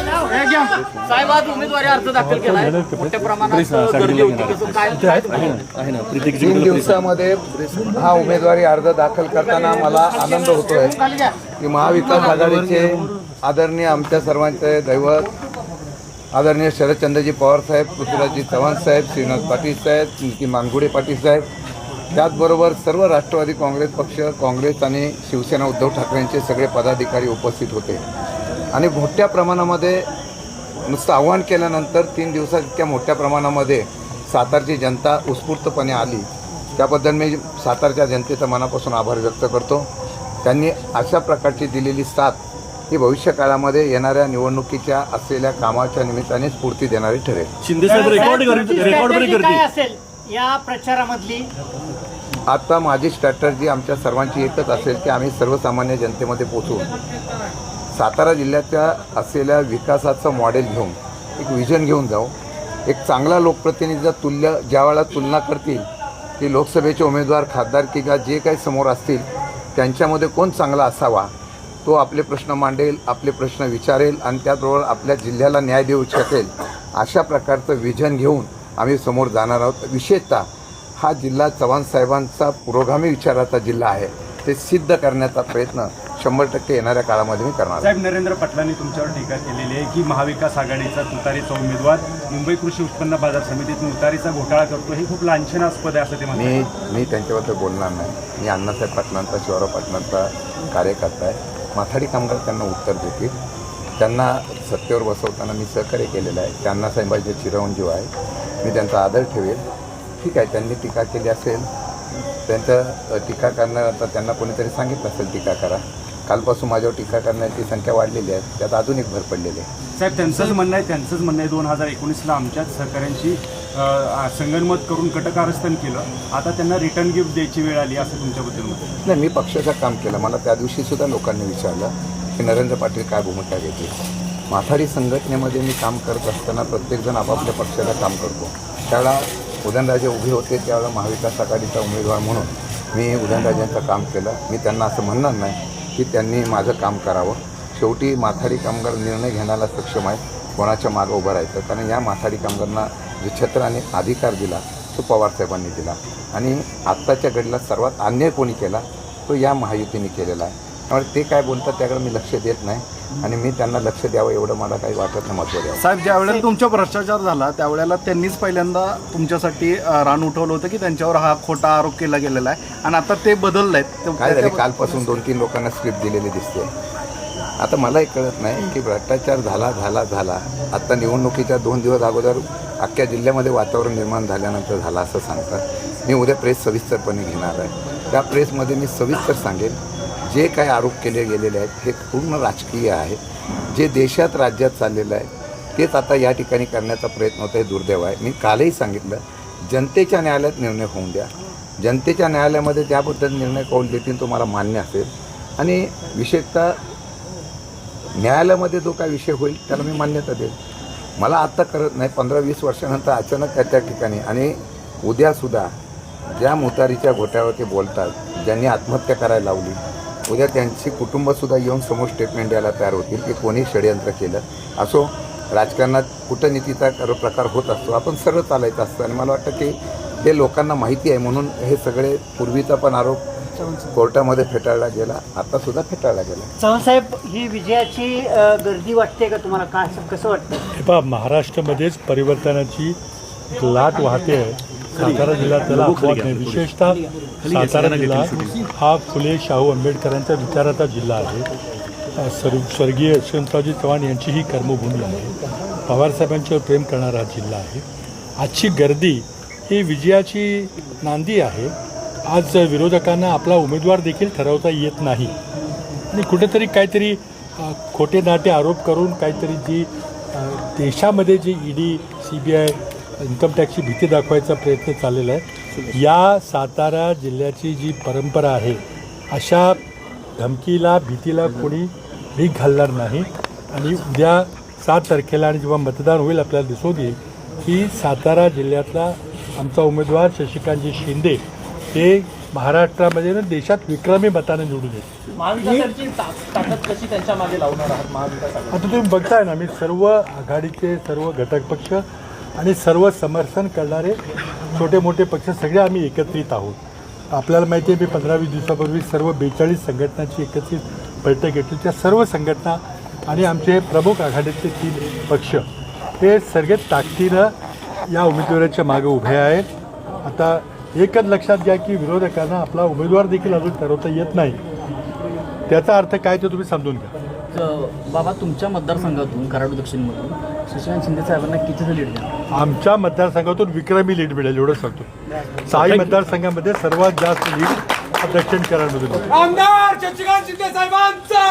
साहेब आज उमेदवारी अर्ज दाखल केलाय. मोठ्या प्रमाणात गर्दी होती. कसं काय काय तुम्ही तीन दिवसामध्ये हा उमेदवारी अर्ज दाखल करताना मला आनंद होतोय खाली घ्या. की महाविकास आघाडीचे आदरणीय आमच्या सर्वांचे दैवत आदरणीय शरदचंद्रजी पवार साहेब पृथ्वीराजजी चव्हाण साहेब श्रीनाथ पाटील साहेब नितीन मानगुडे पाटील साहेब त्याचबरोबर सर्व राष्ट्रवादी काँग्रेस पक्ष काँग्रेस आणि शिवसेना उद्धव ठाकरेंचे सगळे पदाधिकारी उपस्थित होते. आणि मोठ्या प्रमाणामध्ये नुसतं आव्हान केल्यानंतर तीन दिवसात इतक्या मोठ्या प्रमाणामध्ये सातारची जनता उत्स्फूर्तपणे आली. त्याबद्दल मी सातारच्या जनतेचा मनापासून आभार व्यक्त करतो. त्यांनी अशा प्रकारची दिलेली साथ ही भविष्य काळामध्ये येणाऱ्या निवडणुकीच्या असलेल्या कामाच्या निमित्ताने स्फूर्ती देणारी ठरेल. शिंदे साहेब रेकॉर्ड तुमची रेकॉर्ड ब्रेक strategy काय करते असेल या प्रचारामधली? आता माझी स्ट्रॅटर्जी आमच्या सर्वांची एकच असेल की आम्ही सर्वसामान्य जनतेमध्ये पोचू सातारा जिल्ह्याच्या असलेल्या विकासाचं मॉडेल घेऊन एक विजन घेऊन जाऊ. एक चांगला लोकप्रतिनिधीचा तुल्य ज्यावेळेला तुलना करतील की लोकसभेचे उमेदवार खासदार किंवा जे काही समोर असतील त्यांच्यामध्ये कोण चांगला असावा? तो आपले प्रश्न मांडेल आपले प्रश्न विचारेल आणि त्याचबरोबर आपल्या जिल्ह्याला न्याय देऊ शकेल अशा प्रकारचं विजन घेऊन आम्ही समोर जाणार आहोत. विशेषतः हा जिल्हा चव्हाण साहेबांचा पुरोगामी विचाराचा जिल्हा आहे. ते सिद्ध करण्याचा प्रयत्न शंभर टक्के येणाऱ्या काळामध्ये मी करणार. साहेब नरेंद्र पाटलांनी तुमच्यावर टीका केलेली आहे की महाविकास आघाडीचा तुतारीचा उमेदवार मुंबई कृषी उत्पन्न बाजार समितीत तुतारीचा घोटाळा करतो हे खूप लांछनास्पद आहे असं ते मी मी त्यांच्याबद्दल बोलणार नाही. मी अण्णासाहेब पाटलांचा शिवराव पाटलांचा कार्यकर्ता आहे. माथाडी कामगार त्यांना उत्तर देतील. त्यांना सत्तेवर बसवताना मी सहकार्य केलेलं आहे. त्यांना साहेबांचे चिरंजीव आहे. मी त्यांचा आदर ठेवेल. ठीक आहे त्यांनी टीका केली असेल त्यांचं टीका करण्याचा त्यांना कोणीतरी सांगितलं असेल टीका करा. कालपासून माझ्यावर टीका करण्याची संख्या वाढलेली आहे. त्यात अजून एक भर पडलेली आहे. साहेब त्यांचंच म्हणणं आहे त्यांचंच म्हणणं आहे. दोन हजार एकोणीसला आमच्याच सहकाऱ्यांशी संगणमत संगनमत करून कटकारस्थान केलं. आता त्यांना रिटर्न गिफ्ट द्यायची वेळ आली असं तुमच्याबद्दल नाही मी पक्षाचं काम केलं. मला त्या दिवशी सुद्धा लोकांनी विचारलं की नरेंद्र पाटील काय भूमिका घेतली? माथाडी संघटनेमध्ये मी काम करत असताना प्रत्येकजण आपापल्या पक्षाला काम करतो. त्याला उदयनराजे उभे होते त्यावेळेला महाविकास आघाडीचा उमेदवार म्हणून मी उदयनराजेंचं काम केलं. मी त्यांना असं म्हणणार नाही की त्यांनी माझं काम करावं. शेवटी माथाडी कामगार निर्णय घेण्याला सक्षम आहे. कोणाच्या मागं उभं राहायचं? कारण या माथाडी कामगारांना जे छत्र आणि अधिकार दिला तो पवारसाहेबांनी दिला. आणि आत्ताच्या घडीला सर्वात अन्याय कोणी केला तो या महायुतीने केलेला आहे. त्यामुळे ते काय बोलतात त्याकडे मी लक्ष देत नाही आणि मी त्यांना लक्ष द्यावं एवढं मला काही वाटत नाही महत्त्व द्यावं. साहेब ज्या वेळेला तुमच्या भ्रष्टाचार झाला त्यावेळेला त्यांनीच पहिल्यांदा तुमच्यासाठी रान उठवलं होतं की त्यांच्यावर हा खोटा आरोप केला गेलेला आहे. आणि आता ते बदलले काय झाले कालपासून दोन तीन लोकांना स्क्रिप्ट दिलेली दिसते. आता मलाही कळत नाही की भ्रष्टाचार झाला झाला झाला. आत्ता निवडणुकीच्या दोन दिवस अगोदर अख्ख्या जिल्ह्यामध्ये वातावरण निर्माण झाल्यानंतर झालं असं सांगतात. मी उद्या प्रेस सविस्तरपणे घेणार आहे. त्या प्रेसमध्ये मी सविस्तर सांगेन जे काही आरोप केले गेलेले आहेत हे पूर्ण राजकीय आहे. जे देशात राज्यात चाललेलं आहे तेच आता या ठिकाणी करण्याचा प्रयत्न होता हे दुर्दैव आहे. मी कालही सांगितलं जनतेच्या न्यायालयात निर्णय होऊन द्या. जनतेच्या न्यायालयामध्ये त्याबद्दल निर्णय कौल देतील तो मला मान्य असेल. आणि विशेषतः न्यायालयामध्ये जो काय विषय होईल त्याला मी मान्यता देईल मला आत्ता करत नाही पंधरा वीस वर्षानंतर अचानक त्या त्या ठिकाणी आणि उद्यासुद्धा ज्या मुतारीच्या घोट्यावर ते बोलतात ज्यांनी आत्महत्या करायला लावली उद्या त्यांची कुटुंबसुद्धा येऊन समोर स्टेटमेंट द्यायला तयार होतील की कोणी षडयंत्र केलं. असो राजकारणात कूटनीतीचा प्रकार होत असतो आपण सरळ चालायचं असतं. आणि मला वाटतं की हे लोकांना माहिती आहे म्हणून हे सगळे पूर्वीचा पण आरोप कोर्टामध्ये फेटाळला गेला आता सुद्धा फेटाळला गेला. चव्हाण साहेब ही विजयाची गर्दी वाटते का तुम्हाला? काय कसं वाटतं? हे पहा महाराष्ट्रामध्येच परिवर्तनाची लाट वाहते. आहे सातारा जिल्हा त्याला अपवाद नाही. विशेषतः सातारा जिल्हा हा फुले शाहू आंबेडकरांच्या विचाराचा जिल्हा आहे. अ, स्वर स्वर्गीय यशवंतरावजी चव्हाण यांची ही कर्मभूमी आहे. पवारसाहेबांच्यावर प्रेम करणारा हा जिल्हा आहे. आजची गर्दी ही विजयाची नांदी आहे. आज विरोधकांना आपला उमेदवार देखील ठरवता येत नाही. आणि कुठेतरी काहीतरी खोटे नाटे आरोप करून काहीतरी जी देशामध्ये जी ED C B I income टॅक्सची भीती दाखवायचा प्रयत्न चाललेला आहे. या सातारा जिल्ह्याची जी परंपरा आहे अशा धमकीला भीतीला कोणी भीक घालणार नाही. आणि उद्या सात तारखेला आणि जेव्हा मतदान होईल आपल्याला दिसून येईल की सातारा जिल्ह्यातला आमचा उमेदवार शशिकांतजी शिंदे हे महाराष्ट्रामध्ये ना देशात विक्रमी मताने निवडून येते महाविकासाची ता- ताकद कशी त्यांच्या मागे लावणार आहात महाविकास आघाडी आता तुम्ही बघताय ना मी सर्व आघाडीचे सर्व घटक पक्ष आणि सर्व समर्थन करणारे छोटे मोठे पक्ष सगळे आम्ही एकत्रित आहोत. आपल्याला माहिती आहे मी पंधरा वीस दिवसापूर्वी सर्व बेचाळीस संघटनांची एकत्रित बैठक घेतली. त्या सर्व संघटना आणि आमचे प्रमुख आघाडीचे तीन पक्ष हे सगळे ताकदीनं या उमेदवाराच्या मागे उभे आहेत. आता एकच लक्षात घ्या की विरोधकांना आपला उमेदवार देखील अजून ठरवता येत नाही. त्याचा अर्थ काय ते तुम्ही समजून घ्या. बाबा तुमच्या मतदारसंघातून कराड दक्षिणमधून शशिकांत शिंदे साहेबांना कितीचं लीड द्या आमच्या मतदारसंघातून विक्रमी लीड मिळेल एवढं सांगतो. सहाही मतदारसंघामध्ये सर्वात जास्त लीड दक्षिण कराडमधून मिळेल. आमदार शशिकांत शिंदे साहेबांचा!